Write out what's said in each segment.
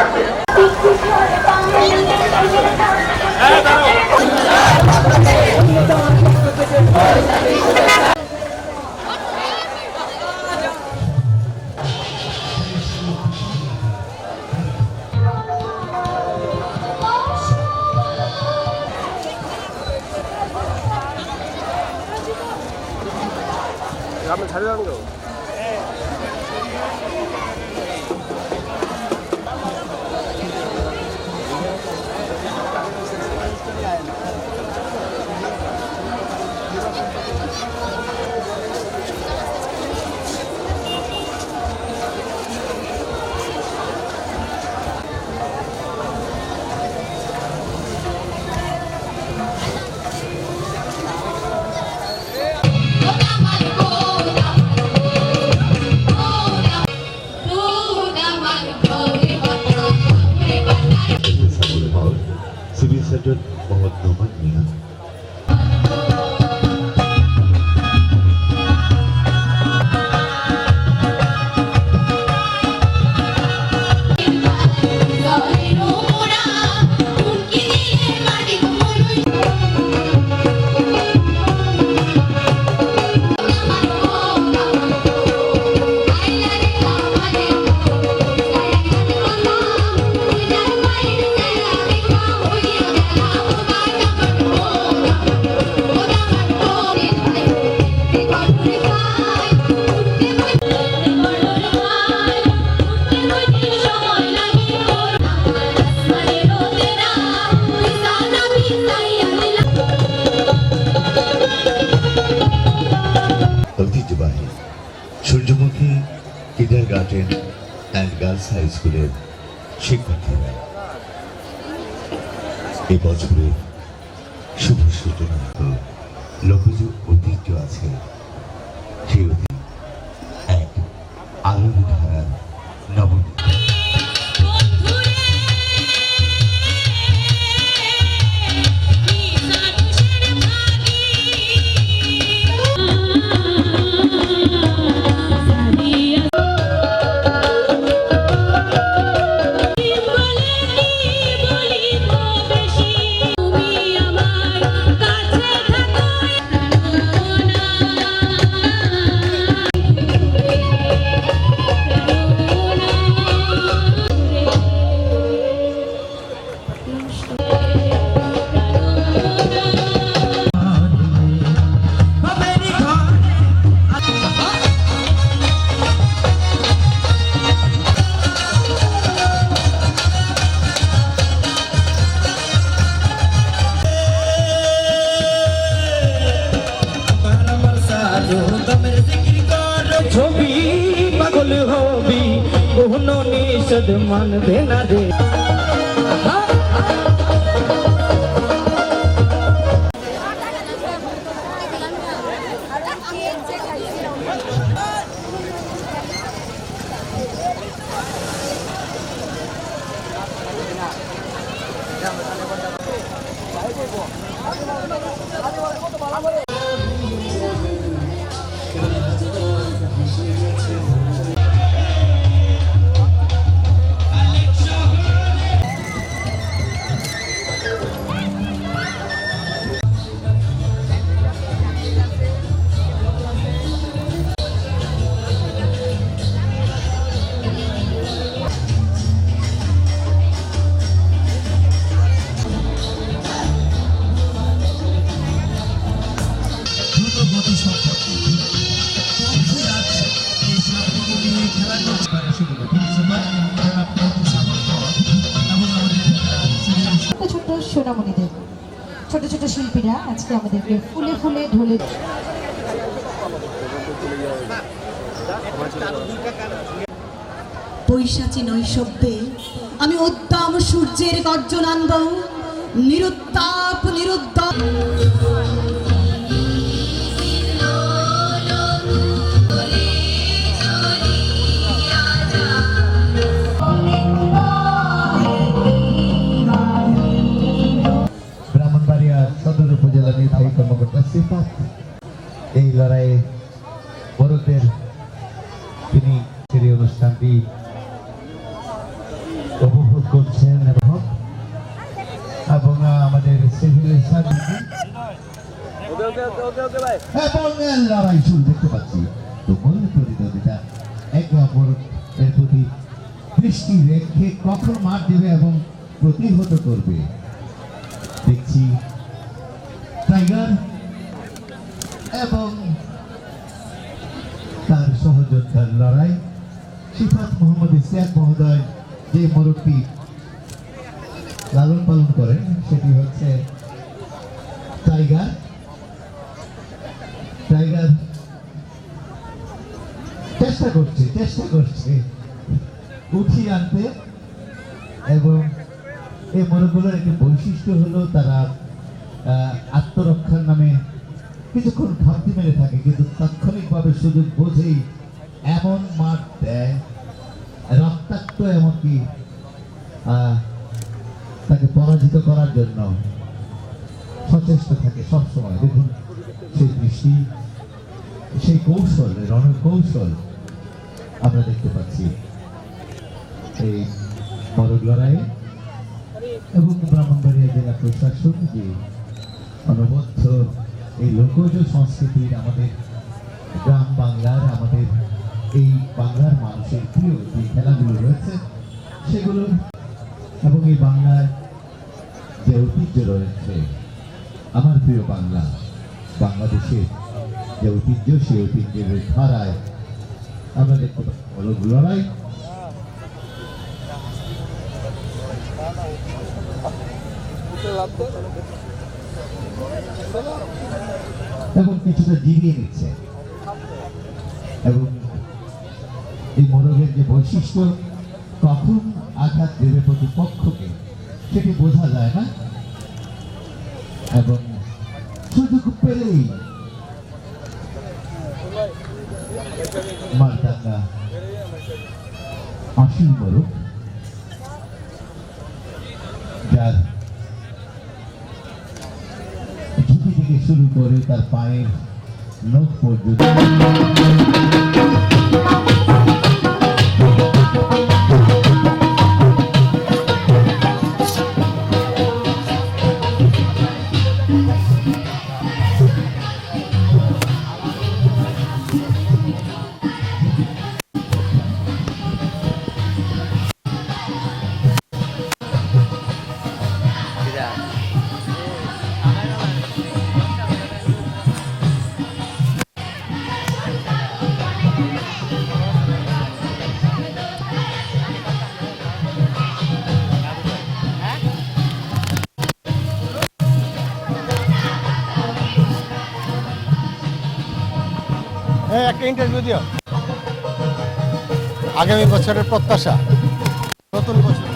갈게요. 라면 잘라는 거. Garden and girls high স্কুলের শিক্ষার্থীরা এ বছরের শুভ সূচনা লোকজ ঐতিহ্য আছে। সেই ছবি পাগল হবি কোন নিষেধ মানবে না রে। শিল্পীরা আজকে আমাদেরকে ফুলে ফুলে ঢলে পৈশাচী নৈশব্দে আমি উদ্দাম সূর্যের গর্জনান্দ নিরুত্তাপ নিরুদ্দাম। সিফাত এই লড়াইয়ে বড়দের খেলাটি উপভোগ করছেন এবং এবং আমাদের সিভিল এবং লড়াই শুরু দেখতে পাচ্ছি। তো মূল প্রতিদ্বন্দ্বিতা একে অপরের প্রতি দৃষ্টি রেখে কখন মার দেবে এবং প্রতিহত করবে দেখছি টাইগার এবং তার সহযোদ্ধার লড়াই সিফাত মোহাম্মদ ইসিয়াক মহোদয় যে মোরগটি লালন পালন করেন সেটি হচ্ছে টাইগার। টাইগার চেষ্টা করছে চেষ্টা করছে উঠিয়ে আনতে এবং এই মোরগগুলোর একটি বৈশিষ্ট্য হলো তারা আত্মরক্ষার নামে কিছুক্ষণ ঘাপটি মেরে থাকে, কিন্তু তাৎক্ষণিকভাবে সুযোগ বোঝেই এমন মাঠ দেয়, রক্তাক্ত এমনকি তাকে পরাজিত করার জন্য সচেষ্ট থাকে সবসময়। দেখুন, সেই দৃষ্টি সেই কৌশল, রণের কৌশল আমরা দেখতে পাচ্ছি। এই মরগ লড়াইয়ে এবং ব্রাহ্মণবাড়িয়া জেলা প্রশাসন যে অনবদ্য এই লোকজ সংস্কৃতির আমাদের গ্রাম বাংলার আমাদের এই বাংলার মানুষের প্রিয় যে খেলাগুলো রয়েছে সেগুলো এবং এই বাংলার যে ঐতিহ্য রয়েছে, আমার প্রিয় বাংলা, বাংলাদেশের যে ঐতিহ্য, সেই ঐতিহ্যের ধারায় আমরা দেখতে পাচ্ছি লড়াই। এবং কিছুটা জিরিয়ে নিচ্ছে। এবং এই মোরগের যে বৈশিষ্ট্য, কখন আঘাত দেবে প্রতিপক্ষকে, সেটি বোঝা যায় না। এবং সুযোগ পেলেই মালদাঙ্গা অসীম মোরগ যার থেকে শুরু করে তার পায়ের নখ পর্যন্ত হ্যাঁ একটা ইন্টারভিউ দিও। আগামী বছরের প্রত্যাশা। নতুন বছর।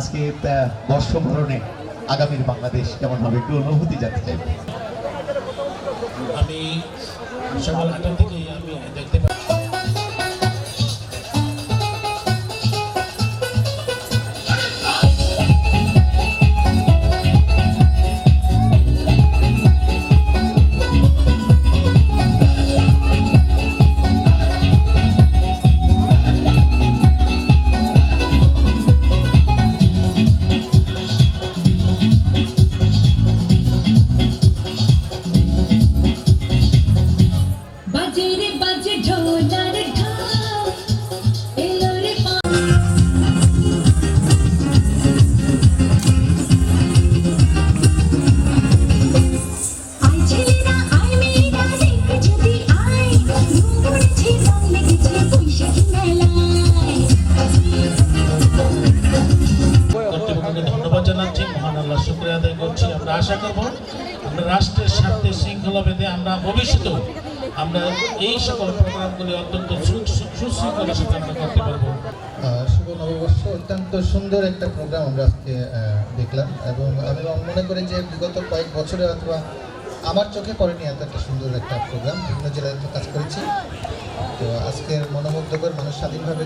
আজকে বর্ষবরণে আগামীর বাংলাদেশ কেমন হবে একটু অনুভূতি জানতে চাই আমি সকাল আটটা থেকে এই সকল প্রোগ্রামগুলি অত্যন্ত সু- সু- সাথে করতে পারব। নববর্ষ, অত্যন্ত সুন্দর একটা প্রোগ্রাম আমরা আজকে দেখলাম এবং আমি মনে করি যে বিগত কয়েক বছরে অথবা আমার চোখে পড়েনি এত একটা সুন্দর একটা প্রোগ্রাম। বিভিন্ন জেলায় কাজ করেছি। তো আজকের মনোমুগ্ধকর মানুষ স্বাধীনভাবে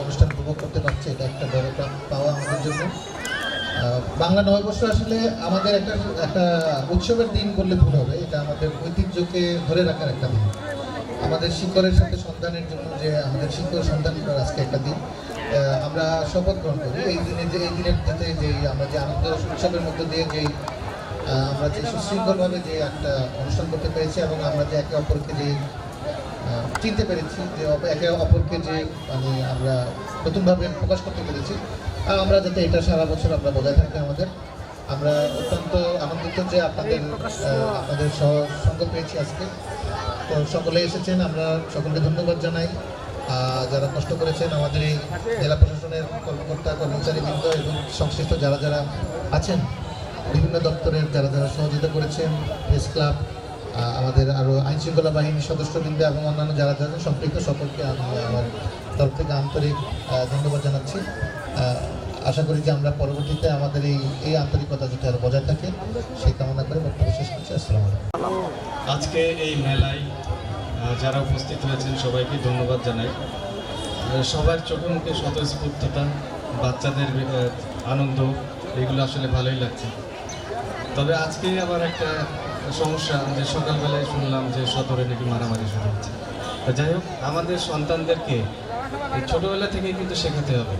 অনুষ্ঠান উপভোগ করতে পারছে, এটা একটা বড় পাওয়া আমাদের জন্য। বাংলা নববর্ষ আসলে আমাদের একটা একটা উৎসবের দিন বললে ভুল হবে। এটা আমাদের ঐতিহ্যকে ধরে রাখার একটা দিন। আমাদের শিকড়ের সাথে সন্ধানের জন্য যে আমাদের শিকড় সন্ধান করার আজকে একটা দিন আমরা শপথ গ্রহণ করি। এই দিনে যে এই দিনের যাতে যে আমরা যে আনন্দ উৎসবের মধ্যে দিয়ে আহ, আমরা যে সুশৃঙ্খলভাবে যে একটা অনুষ্ঠান করতে পেরেছি এবং আমরা যে একে অপরকে যে চিনতে পেরেছি যে একে অপরকে যে মানে আমরা নতুনভাবে প্রকাশ করতে পেরেছি আমরা যাতে এটা সারা বছর আমরা বজায় থাকি আমাদের। আমরা অত্যন্ত আনন্দিত যে আপনাদের আপনাদের সহ সঙ্গ পেয়েছি আজকে। তো সকলে এসেছেন, আমরা সকলকে ধন্যবাদ জানাই। যারা কষ্ট করেছেন, আমাদের এই জেলা প্রশাসনের কর্মকর্তা, কর্মচারীবৃন্দ এবং সংশ্লিষ্ট যারা যারা আছেন, বিভিন্ন দপ্তরের যারা যারা সহযোগিতা করেছেন, প্রেস ক্লাব আমাদের আরও আইনশৃঙ্খলা বাহিনীর সদস্যবৃন্দ এবং অন্যান্য যারা যারা সম্পৃক্ত সকলকে আমি আমার তরফ থেকে আন্তরিক ধন্যবাদ জানাচ্ছি। আশা করি যে আমরা পরবর্তীতে আমাদের এই এই আন্তরিকতা যাতে আরও বজায় থাকে, সেই কামনা করে বক্তব্য শেষ করছি। আসসালামু আজকে এই মেলায় যারা উপস্থিত হয়েছেন সবাইকে ধন্যবাদ জানাই। সবার চোখে মুখে স্বতঃস্ফূর্ততা, বাচ্চাদের আনন্দ, এগুলো আসলে ভালোই লাগছে। তবে আজকে আবার একটা সমস্যা, যে সকালবেলায় শুনলাম যে সদরে নাকি মারামারি শুরু হচ্ছে। যাই হোক, আমাদের সন্তানদেরকে ছোটোবেলা থেকেই কিন্তু শেখাতে হবে।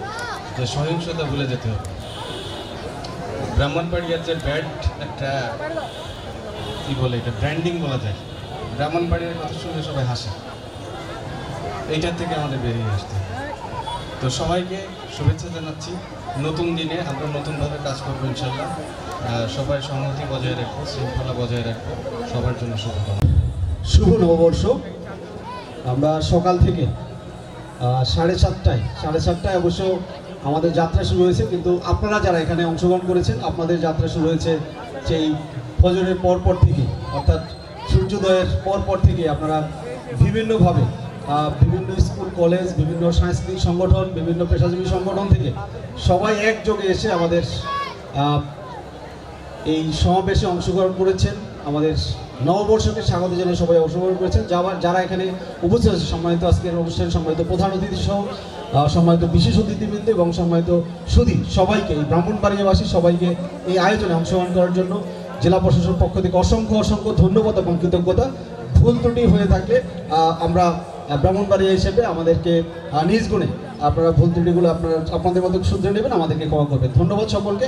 যে সহিংসতা ভুলে যেতে হবে। ব্রাহ্মণবাড়িয়ার যে ব্যাড একটা কি বলে এটা ব্র্যান্ডিং বলা যায়, ব্রাহ্মণবাড়িয়ার কথা শুনে সবাই হাসে। এইটার থেকে আমাদের বেরিয়ে আসতে তো সবাইকে শুভেচ্ছা জানাচ্ছি। নতুন দিনে আমরা নতুনভাবে কাজ করব ইনশাল্লাহ সবাই সংহতি বজায় রাখব, শৃঙ্খলা বজায় রাখব। সবার জন্য শুভকামনা। শুভ নববর্ষ। আমরা সকাল থেকে সাড়ে সাতটায় সাড়ে সাতটায় অবশ্য আমাদের যাত্রা শুরু হয়েছে, কিন্তু আপনারা যারা এখানে অংশগ্রহণ করেছেন, আপনাদের যাত্রা শুরু হয়েছে সেই ফজরের পর পর থেকে, অর্থাৎ সূর্যোদয়ের পরপর পর থেকে আপনারা বিভিন্নভাবে বিভিন্ন স্কুল, কলেজ, বিভিন্ন সাংস্কৃতিক সংগঠন, বিভিন্ন পেশাজীবী সংগঠন থেকে সবাই একযোগে এসে আমাদের এই সমাবেশে অংশগ্রহণ করেছেন। আমাদের নববর্ষকে স্বাগত জানিয়ে সবাই অংশগ্রহণ করেছেন। যারা এখানে উপস্থিত আছে সম্মানিত আজকের অনুষ্ঠানে সম্মানিত প্রধান অতিথি সহ সম্মানিত বিশেষ অতিথিবৃন্দ এবং সম্মানিত সুধী সবাইকে, এই ব্রাহ্মণবাড়িয়াবাসী সবাইকে এই আয়োজনে অংশগ্রহণ করার জন্য জেলা প্রশাসন পক্ষ থেকে অসংখ্য অসংখ্য ধন্যবাদ এবং কৃতজ্ঞতা। ভুল ত্রুটি হয়ে থাকলে আমরা ব্রাহ্মণবাড়িয়া হিসেবে আমাদেরকে নিজ গুণে আপনারা ভুল ত্রুটিগুলো আপনারা, আপনাদের মতো শুধরে নেবেন, আমাদেরকে ক্ষমা করবেন। ধন্যবাদ সকলকে।